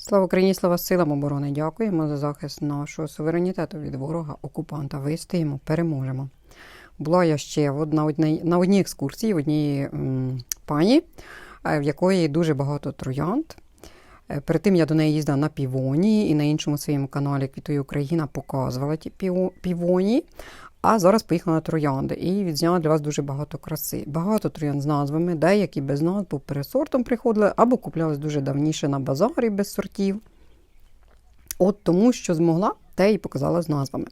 Слава Україні, слава силам оборони. Дякуємо за захист нашого суверенітету від ворога, окупанта. Вистоїмо, переможемо. Була я ще на одній, на одній екскурсії в одній пані, е, в якої дуже багато троянд. Е, Перед тим я до неї їздила на півоні і на іншому своєму каналі Квітує Україна показувала ті півоні. А зараз поїхала на троянди і відзняла для вас дуже багато краси. Багато троянд з назвами, деякі без назв, пересортом приходили або куплялись дуже давніше на базарі без сортів. От тому, що змогла, те і показала з назвами.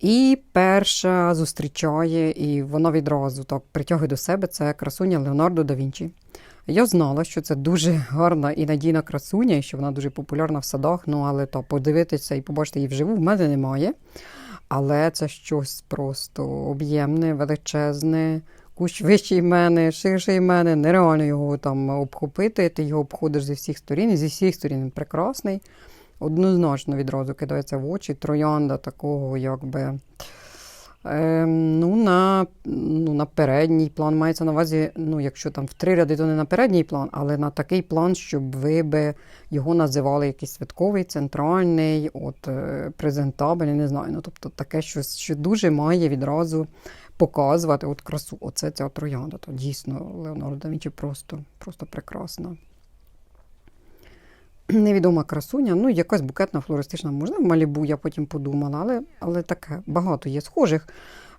І перша зустрічає, і вона відразу так притягує до себе це красуня Леонардо да Вінчі. Я знала, що це дуже гарна і надійна красуня, і що вона дуже популярна в садах. Ну, але то подивитися і побачити її вживу в мене немає. Але це щось просто об'ємне, величезне, кущ вищий мене, ширший мене, нереально його там обхопити. Ти його обходиш зі всіх сторін, і зі всіх сторін він прекрасний. Однозначно відразу кидається в очі троянда такого, якби. Ем, ну, на, ну, на передній план мається на увазі, ну, якщо там в три ряди, то не на передній план, але на такий план, щоб ви би його називали якийсь святковий, центральний, от, е, презентабельний, не знаю. Ну, тобто таке щось, що дуже має відразу показувати от красу. Оце ця троянда. То дійсно Леонардо Вінчі просто, просто прекрасна. Невідома красуня, ну якась букетна флористична, можливо, Малібу, я потім подумала, але, але таке багато є схожих,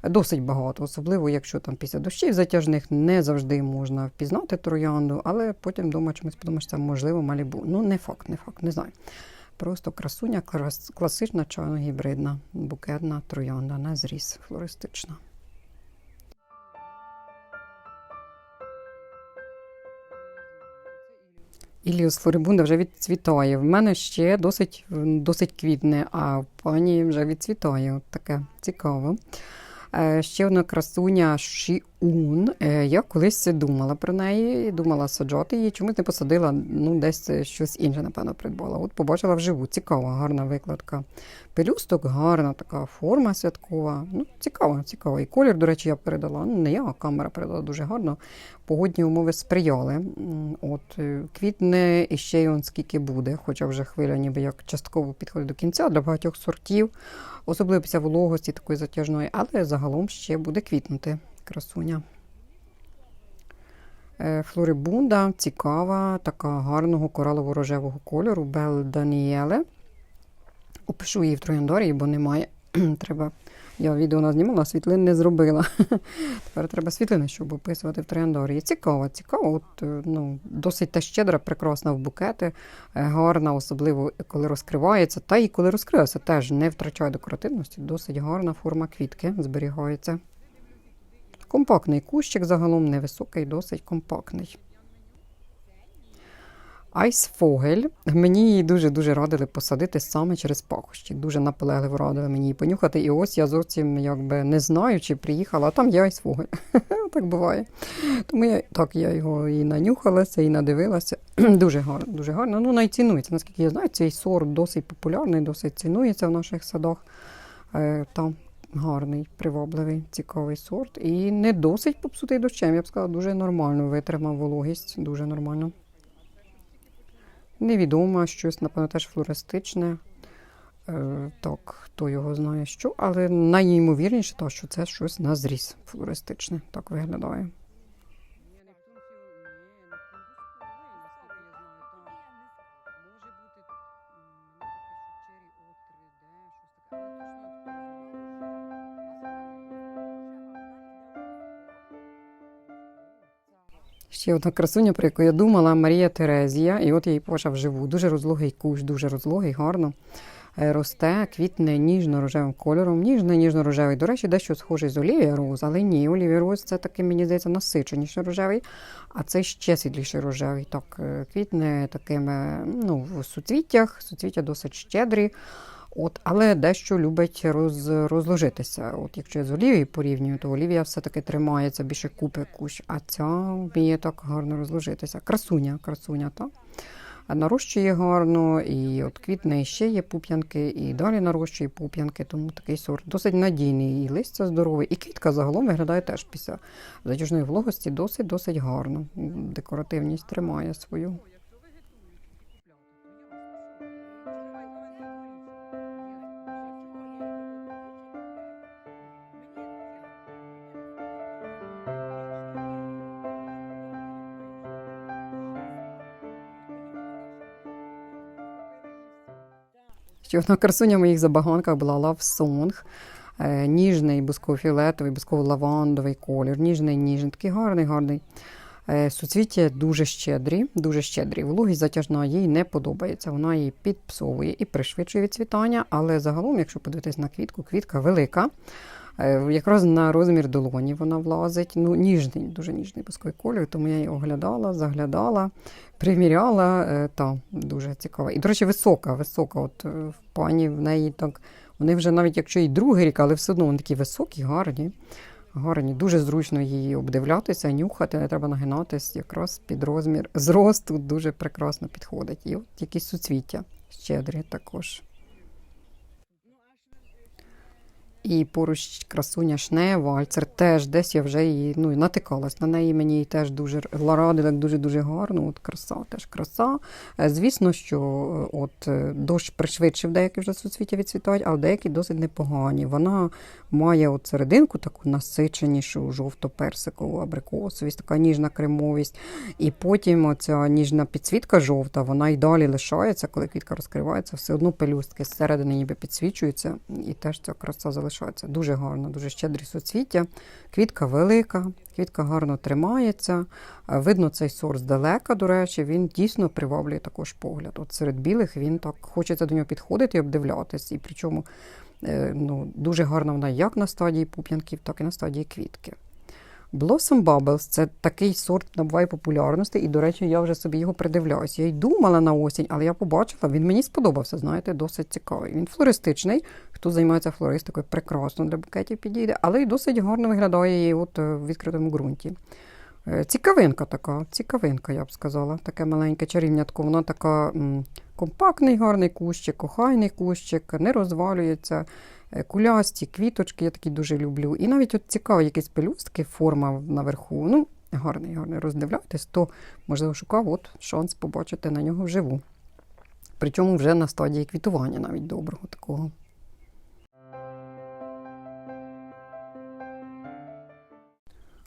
досить багато, особливо якщо там після дощів затяжних не завжди можна впізнати троянду, але потім вдома чомусь подумаєш, це можливо Малібу. Ну, не факт, не факт, не знаю. Просто красуня, клас- класична чайно-гібридна, букетна троянда на зріз флористична. Іліус флорибунда вже відцвітає. В мене ще досить, досить квітне, а в пані вже відцвітає. От таке цікаво. Е, Ще одна красуня. Е, Я колись думала про неї, думала саджати її. Чомусь не посадила, ну десь щось інше, напевно, придбала. От побачила вживу. Цікава, гарна викладка. Пелюсток, гарна така форма святкова. Ну, цікаво, цікаво. І колір, до речі, я передала. Ну, не я, а камера передала дуже гарно. Погодні умови сприяли. От е, квітне і ще й он скільки буде, хоча вже хвиля ніби як частково підходить до кінця для багатьох сортів, особливо після вологості такої затяжної, але загалом ще буде квітнути красуня. Е, Флорибунда цікава, така гарного коралово-рожевого кольору, Бел Даніеле. Опишу її в трояндорії, бо немає. Треба. Я відео назнімала, світлин не зробила. Тепер треба світлини, щоб описувати в трояндорії. Цікаво, цікаво. От, е, ну, досить та щедра, прекрасна в букети, е, гарна, особливо коли розкривається. Та і коли розкривається, теж не втрачає декоративності. Досить гарна форма квітки зберігається. Компактний кущик загалом невисокий, досить компактний. Айсфогель. Мені її дуже-дуже радили посадити саме через пахощі. Дуже наполегливо радили мені її понюхати. І ось я зовсім якби не знаю, чи приїхала, а там є айсфогель. так буває. Тому я так я його і нанюхалася, і надивилася. дуже гарно, дуже гарно. Ну, найцінується. Наскільки я знаю, цей сорт досить популярний, досить цінується в наших садах. Е, там гарний, привабливий, цікавий сорт. І не досить попсутий дощем. Я б сказала, дуже нормально витримав вологість, дуже нормально. Невідомо, щось, напевно, теж флористичне. Е, так, хто його знає що, але найімовірніше, то, що це щось на зріз флористичне. Так виглядає. Ще одна красуня, про яку я думала, Марія Терезія. І от я її побачила вживу. Дуже розлогий кущ, дуже розлогий, гарно. Е, Росте, квітне ніжно-рожевим кольором, ніжно ніжно-рожевий. До речі, дещо схожий з Олівія Роз, але ні, Олівія Роз це такий, мені здається, насиченіший рожевий, а це ще світліший рожевий. Так, е, квітне такими ну, в суцвіттях, суцвіття досить щедрі. От, але дещо любить роз, розложитися. От якщо я з Олівією порівнюю, то Олівія все-таки тримається більше купи кущ, а ця вміє так гарно розложитися. Красуня, красуня, так? Нарощує гарно, і от квітне і ще є пуп'янки, і далі нарощує пуп'янки, тому такий сорт досить надійний, і листя здорове, і квітка загалом виглядає теж після затяжної вологості досить-досить гарно. Декоративність тримає свою. Ще одна красуня в моїх забаганках була Love Song. Е, Ніжний бусково-фіолетовий, бусково-лавандовий колір, ніжний, ніжний, такий гарний, гарний. Е, Суцвіття дуже щедрі, дуже щедрі. Вологість затяжна їй не подобається. Вона її підпсовує і пришвидшує відцвітання, але загалом, якщо подивитись на квітку, квітка велика. Е, Якраз на розмір долоні вона влазить. Ну, ніжний, дуже ніжний бусковий колір, тому я її оглядала, заглядала, приміряла. е, Та дуже цікава. І, до речі, висока, висока. От е, в пані в неї так. Вони вже навіть якщо і другий рік, але все одно вони такі високі, гарні. Гарні, дуже зручно її обдивлятися, нюхати, не треба нагинатись, якраз під розмір зросту дуже прекрасно підходить. І от якісь суцвіття щедрі також. І поруч красуня Шне Вальцер теж десь я вже її ну, натикалась на неї. Мені теж дуже ради, так дуже-дуже гарно. От краса, теж краса. Е, Звісно, що е, от е, дощ пришвидшив деякі вже суцвіття відцвітають, а деякі досить непогані. Вона має от серединку таку насиченішу, жовто-персикову, абрикосовість, така ніжна кремовість. І потім оця ніжна підсвітка жовта, вона й далі лишається, коли квітка розкривається, все одно пелюстки зсередини ніби підсвічуються, і теж ця краса залишається. Дуже гарно, дуже щедрі суцвіття. Квітка велика, квітка гарно тримається. Е, Видно цей сорт здалека, до речі, він дійсно приваблює також погляд. От серед білих він так хочеться до нього підходити і обдивлятись. І причому ну, дуже гарна вона як на стадії пуп'янків, так і на стадії квітки. Blossom Bubbles це такий сорт набуває популярності, і, до речі, я вже собі його придивляюся. Я й думала на осінь, але я побачила, він мені сподобався, знаєте, досить цікавий. Він флористичний, хто займається флористикою, прекрасно для букетів підійде, але й досить гарно виглядає і от е, в відкритому ґрунті. Е, Цікавинка така, цікавинка, я б сказала. Таке маленьке чарівнятко. Воно така компактний, гарний кущик, охайний кущик, не розвалюється. Е, Кулясті, квіточки, я такі дуже люблю. І навіть от цікаві якісь пелюстки, форма наверху. Ну, гарний, гарний. Роздивляйтесь, то, можливо, шукав от шанс побачити на нього вживу. Причому вже на стадії квітування, навіть доброго такого.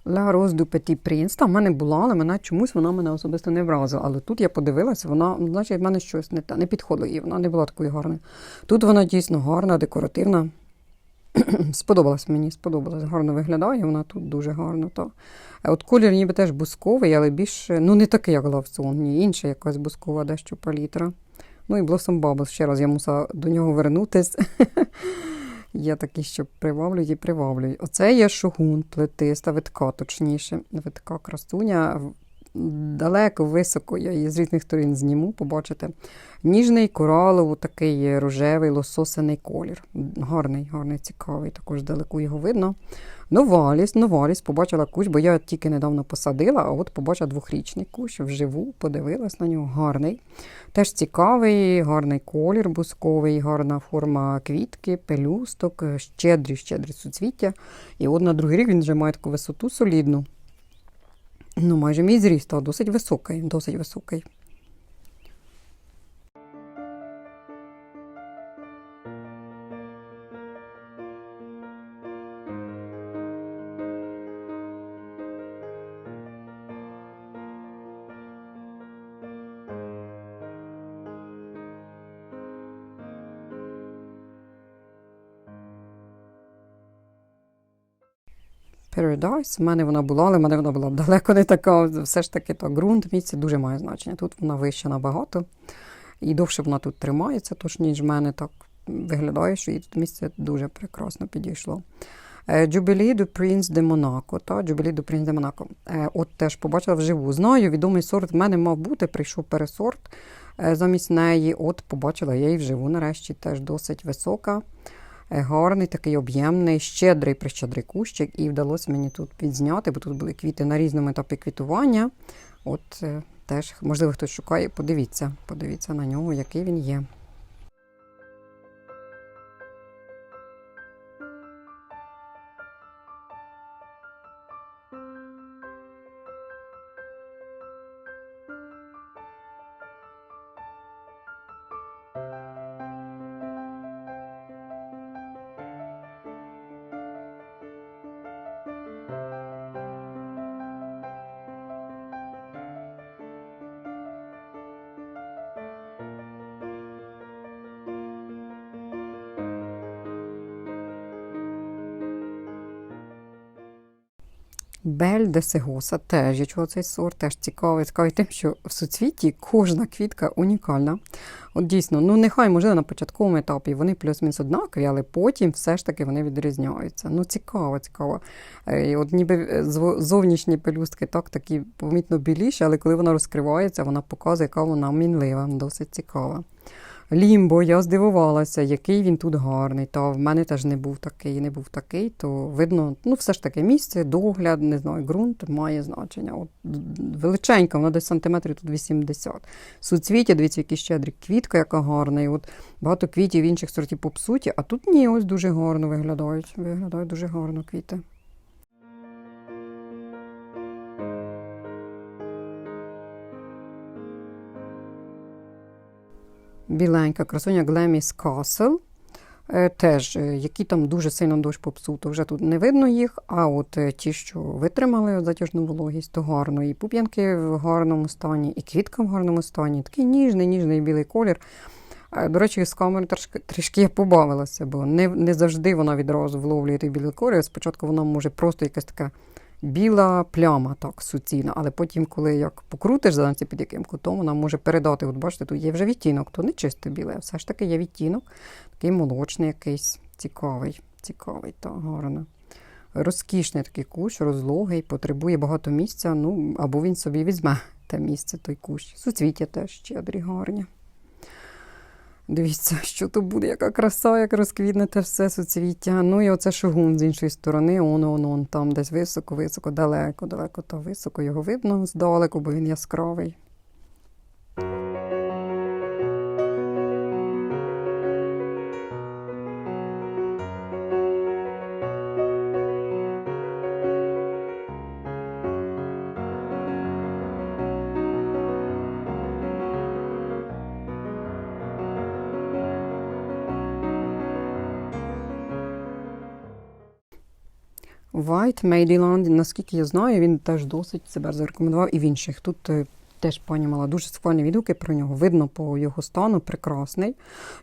Rose du Petit Prince, там в мене була, але мене чомусь вона мене особисто не вразила. Але тут я подивилася, вона, ну, значить, в мене щось не те, не підходило їй, вона не була такою гарною. Тут вона дійсно гарна, декоративна. сподобалась мені, сподобалась. Гарно виглядає, вона тут дуже гарно. Та. Е, От колір ніби теж бусковий, але більше, ну не такий, як Лавсон, ні, інша якась бускова дещо палітра. Ну і Blossom Bubbles, ще раз я мусила до нього вернутись. Є такі, що приваблюють і приваблюють. Оце є шугун, плетиста, витка, точніше. Витка красуня. Далеко, високо, я її з різних сторін зніму, побачите. Ніжний кораловий, такий рожевий, лососений колір. Гарний, гарний, цікавий, також далеко його видно. Новаліс, новаліс, побачила кущ, бо я тільки недавно посадила, а от побачила двохрічний кущ вживу, подивилась на нього. Гарний. Теж цікавий, гарний колір бусковий, гарна форма квітки, пелюсток, щедрі, щедрі суцвіття. І от на другий рік він вже має таку висоту солідну. Ну, майже мій зріст, а досить високий, досить високий. Paradise. У мене вона була, але в мене вона була далеко не така. Все ж таки, то ґрунт місце дуже має значення. Тут вона вища набагато. І довше вона тут тримається, тож ніж в мене так виглядає, що їй тут місце дуже прекрасно підійшло. Jubilee du Prince de Monaco. Та, Jubilee du Prince de Monaco. Е, От теж побачила вживу. Знаю, відомий сорт в мене мав бути, прийшов пересорт е, замість неї. От побачила я її вживу. Нарешті теж досить висока. Е, Гарний, такий об'ємний, щедрий прищедрий кущик, і вдалося мені тут підзняти, бо тут були квіти на різному етапі квітування. От е, теж, можливо, хтось шукає, подивіться, подивіться на нього, який він є. Бель де Сегоса теж я чула цей сорт, теж цікавий. Цікавий тим, що в суцвіті кожна квітка унікальна. От дійсно, ну нехай, можливо, на початковому етапі вони плюс-мінус однакові, але потім все ж таки вони відрізняються. Ну, цікаво, цікаво. Е, І от ніби е, зовнішні пелюстки так такі помітно біліші, але коли вона розкривається, вона показує, яка вона мінлива, досить цікава. Лімбо, я здивувалася, який він тут гарний. Та в мене теж не був такий, не був такий, то видно, ну все ж таки місце, догляд, не знаю, ґрунт має значення. От величенька, вона десь сантиметрів тут 80. Суцвіття, дивіться, які щедрі. Квітка, яка гарна. І от багато квітів інших сортів попсуті, а тут ні, ось дуже гарно виглядають. Виглядають дуже гарно квіти. Біленька красуня Глеміс Castle. Е, Теж, е, які там дуже сильно дощ попсуто, вже тут не видно їх, а от е, ті, що витримали затяжну вологість, то гарно. І пуп'янки в гарному стані, і квітка в гарному стані. Такий ніжний, ніжний білий колір. До речі, з камери трішки, трішки я побавилася, бо не, не завжди вона відразу вловлює той білий колір. Спочатку вона може просто якась така біла пляма, так, суцільна, але потім, коли як покрутиш занці під яким кутом, вона може передати. От бачите, тут є вже відтінок, то не чисто біле, а все ж таки є відтінок, такий молочний якийсь, цікавий, цікавий, так, гарно. Розкішний такий кущ, розлогий, потребує багато місця, ну, або він собі візьме те місце, той кущ. Суцвіття теж щедрі, гарні. Дивіться, що то буде, яка краса, як розквітне те все суцвіття. Ну і оце шигун з іншої сторони, он, он, он, там десь високо, високо, далеко, далеко, то високо його видно здалеку, бо він яскравий. White Maryland, наскільки я знаю, він теж досить себе зарекомендував і в інших. Тут е, теж пані мала дуже схвальні відгуки про нього. Видно по його стану, прекрасний.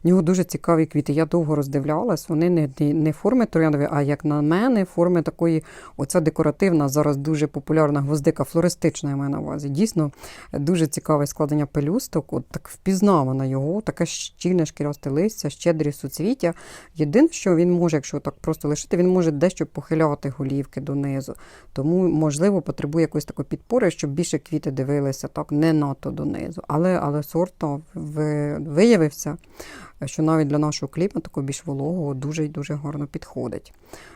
У нього дуже цікаві квіти. Я довго роздивлялась. Вони не, не, форми трояндові, а як на мене, форми такої, оця декоративна, зараз дуже популярна гвоздика, флористична я маю на увазі. Дійсно, дуже цікаве складення пелюсток. От так впізнавана його, таке щільне шкірясте листя, щедрі суцвіття. Єдине, що він може, якщо так просто лишити, він може дещо похиляти голівки донизу. Тому, можливо, потребує якоїсь такої підпори, щоб більше квіти дивилися так не надто донизу. Але, але сорт виявився, що навіть для нашого клімату, більш вологого, дуже і дуже гарно підходить.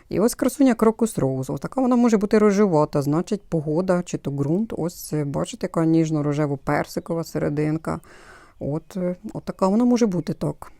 І ось красуня крокус роуз. Така вона може бути рожевата, значить погода чи то ґрунт. Ось е, бачите, яка ніжно-рожево-персикова серединка. От, е, от така вона може бути так.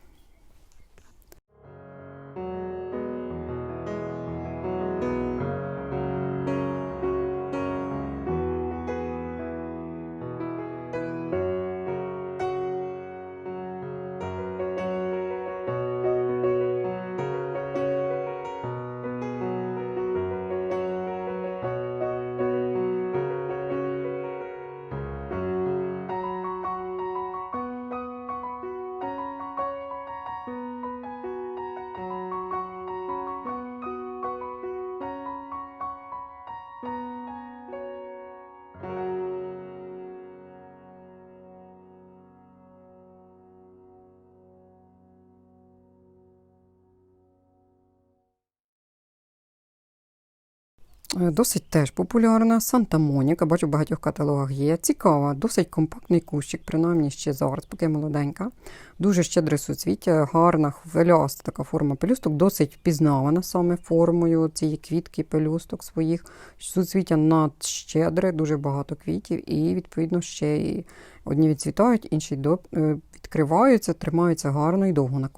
Досить теж популярна Санта Моніка, бачу в багатьох каталогах є. Цікава, досить компактний кущик, принаймні ще зараз, поки молоденька. Дуже щедре суцвіття, гарна, хвиляста така форма пелюсток, досить впізнавана саме формою цієї квітки пелюсток своїх. Суцвіття надщедре, дуже багато квітів, і, відповідно, ще і одні відцвітають, інші до, е, відкриваються, тримаються гарно і довго на.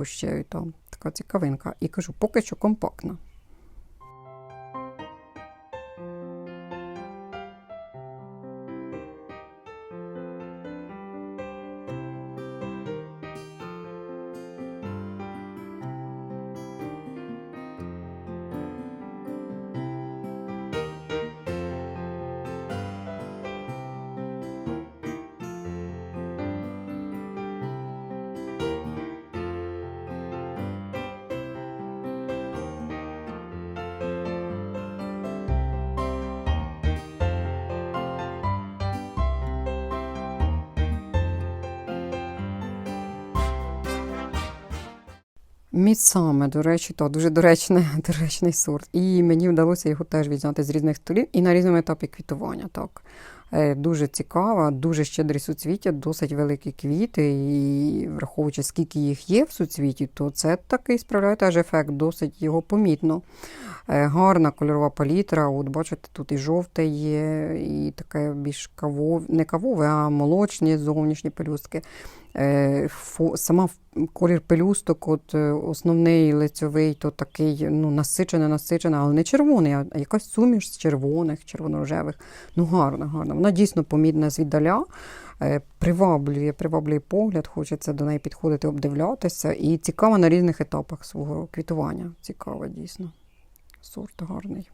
Там така цікавинка. І кажу, поки що компактна. Міцаме, до речі, то дуже доречний, доречний сорт. І мені вдалося його теж відзняти з різних сторін і на різному етапі квітування. Так. Е, Дуже цікава, дуже щедрі суцвіття, досить великі квіти. І враховуючи, скільки їх є в суцвіті, то це такий справляє теж ефект, досить його помітно. Е, Гарна кольорова палітра. От бачите, тут і жовте є, і таке більш кавове, не кавове, а молочні зовнішні пелюстки. Е, Сама колір пелюсток, от е, основний лицьовий, то такий ну, насичений, насичений, але не червоний, а якась суміш з червоних, червоно-рожевих. Ну, гарна, гарна. Вона дійсно помітна звіддаля, е, приваблює, приваблює погляд, хочеться до неї підходити, обдивлятися. І цікава на різних етапах свого квітування. Цікава, дійсно. Сорт гарний.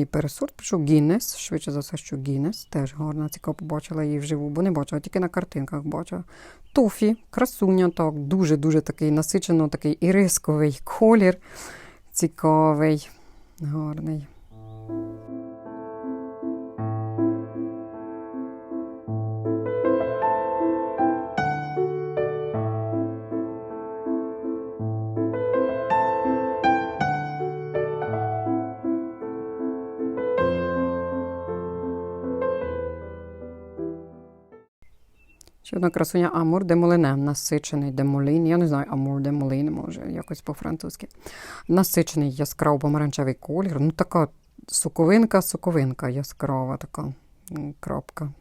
І пересорт пішов Гіннес, швидше за все, що Гіннес. Теж гарна, цікаво побачила її вживу, бо не бачила, тільки на картинках бачила. Тофі, красуня, так, дуже-дуже такий насичено, такий ірисковий колір. Цікавий, гарний. Ще одна красуня Амур де Молине, насичений демолін. Я не знаю, Амур де Молін, може, якось по-французьки. Насичений яскраво помаранчевий колір. Ну, така суковинка, суковинка яскрава, така крапка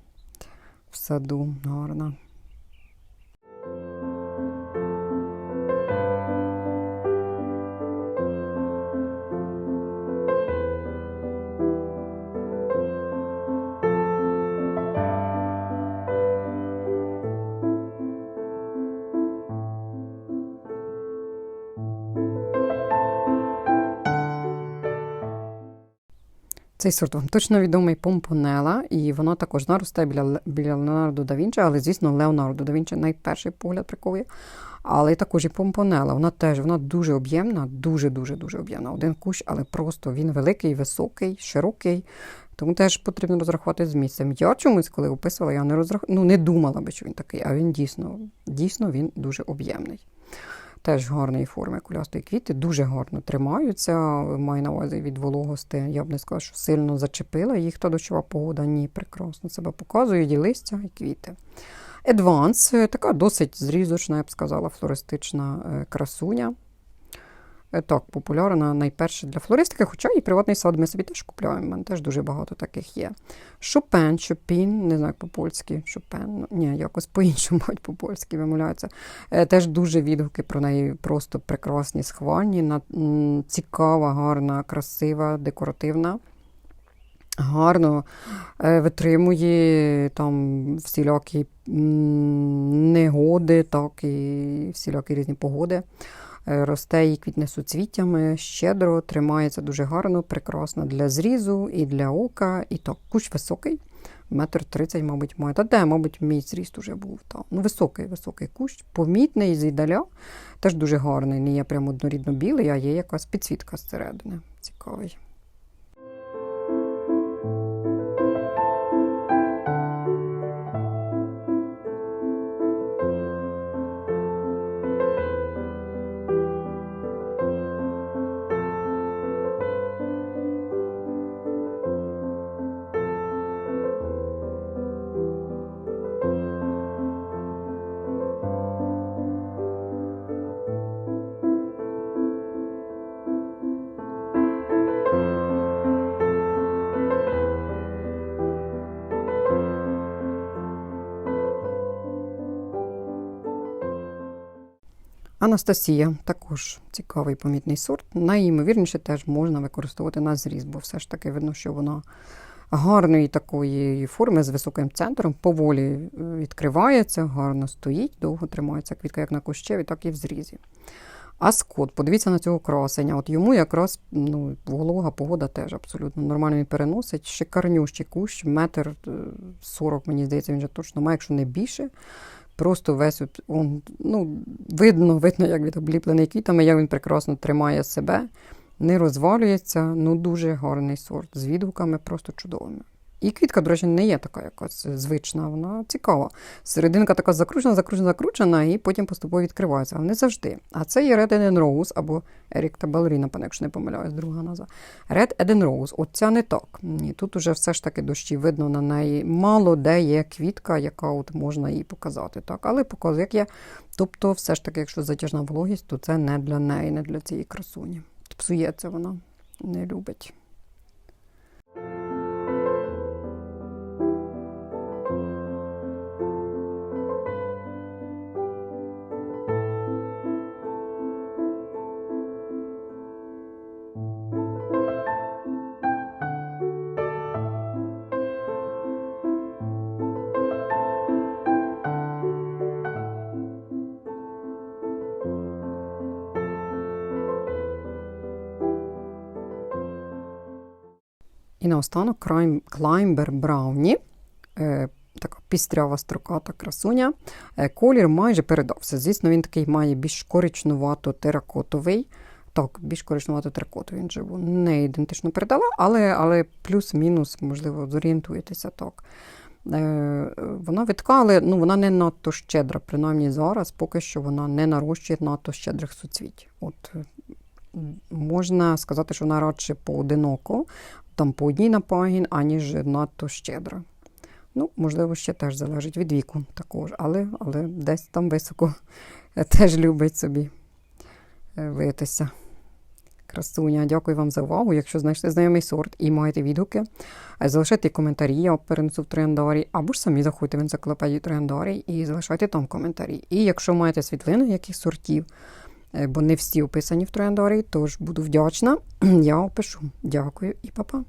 в саду гарна. Цей сорт вам точно відомий Помпонела, і воно також наросте біля, біля Леонардо да Вінчі, але, звісно, Леонардо да Вінчі найперший погляд приковує. Але також і Помпонела. Вона теж вона дуже об'ємна, дуже-дуже дуже об'ємна. Один кущ, але просто він великий, високий, широкий. Тому теж потрібно розрахувати з місцем. Я чомусь, коли описувала, я не розрах... ну, не думала би, що він такий, а він дійсно, дійсно він дуже об'ємний. Теж гарної форми кулястої квіти, дуже гарно тримаються. Маю на увазі від вологости. Я б не сказала, що сильно зачепила їх та дощова погода. Ні, прекрасно себе показують і листя, і квіти. Е, така досить зрізочна, я б сказала, флористична е, красуня. Так, популярна найперше для флористики, хоча і приватний сад ми собі теж купуємо. У мене теж дуже багато таких є. Шопен, Шопін, не знаю, по-польськи, Шопен, ну, ні, якось по-іншому, по-польськи вимовляються. Е, Теж дуже відгуки про неї просто прекрасні, схвальні, цікава, гарна, красива, декоративна. Гарно е, витримує там всілякі негоди, так і всілякі різні погоди. Е, Росте і квітне суцвіттями, щедро, тримається дуже гарно, прекрасно для зрізу і для ока. І так, кущ високий, метр тридцять, мабуть, має. Та де, мабуть, мій зріст уже був. Та. Ну, високий, високий кущ, помітний зідаля, теж дуже гарний. Не є прямо однорідно білий, а є якась підсвітка зсередини. Цікавий. Анастасія також цікавий помітний сорт. Найімовірніше теж можна використовувати на зріз, бо все ж таки видно, що вона гарної такої форми з високим центром, поволі е, відкривається, гарно стоїть, довго тримається квітка як на кущеві, так і в зрізі. А скот, подивіться на цього красення. От йому якраз ну, волога погода теж абсолютно нормально він переносить. Шикарнющий кущ, метр е, сорок, мені здається, він вже точно має, якщо не більше. Просто весь он, ну, видно, видно, як він обліплений квітами, як він прекрасно тримає себе, не розвалюється. Ну, дуже гарний сорт з відгуками, просто чудовими. І квітка, до речі, не є така якась звична, вона цікава. Серединка така закручена, закручена, закручена, і потім поступово відкривається. Але не завжди. А це є Red Eden Rose або Ерік та Балеріна, пане, якщо не помиляюсь, друга назва. Red Eden Rose. От ця не так. Ні, тут уже все ж таки дощі видно на неї. Мало де є квітка, яка от можна їй показати. Так? Але показує, як є. Тобто, все ж таки, якщо затяжна вологість, то це не для неї, не для цієї красуні. Псується вона, не любить. Наостанок Клаймбер Брауні. Е, така пістрява строката красуня. Е, колір майже передався. Звісно, він такий має більш коричнувато теракотовий. Так, більш коричнувато теракотовий він живу. Не ідентично передала, але, але плюс-мінус, можливо, зорієнтуєтеся так. Е, вона відка, але ну, вона не надто щедра, принаймні зараз, поки що вона не нарощує надто щедрих суцвіть. От, можна сказати, що вона радше поодиноко, там по одній на пагін, аніж надто щедра. Ну, можливо, ще теж залежить від віку також, але, але десь там високо теж любить собі е, витися. Красуня, дякую вам за увагу. Якщо знайшли знайомий сорт і маєте відгуки, е, залишайте коментарі, я перенесу в трояндарі, або ж самі заходьте в енциклопедію трояндарі і залишайте там коментарі. І якщо маєте світлини яких сортів, бо не всі описані в трояндорі, тож буду вдячна, я опишу. Дякую і па-па.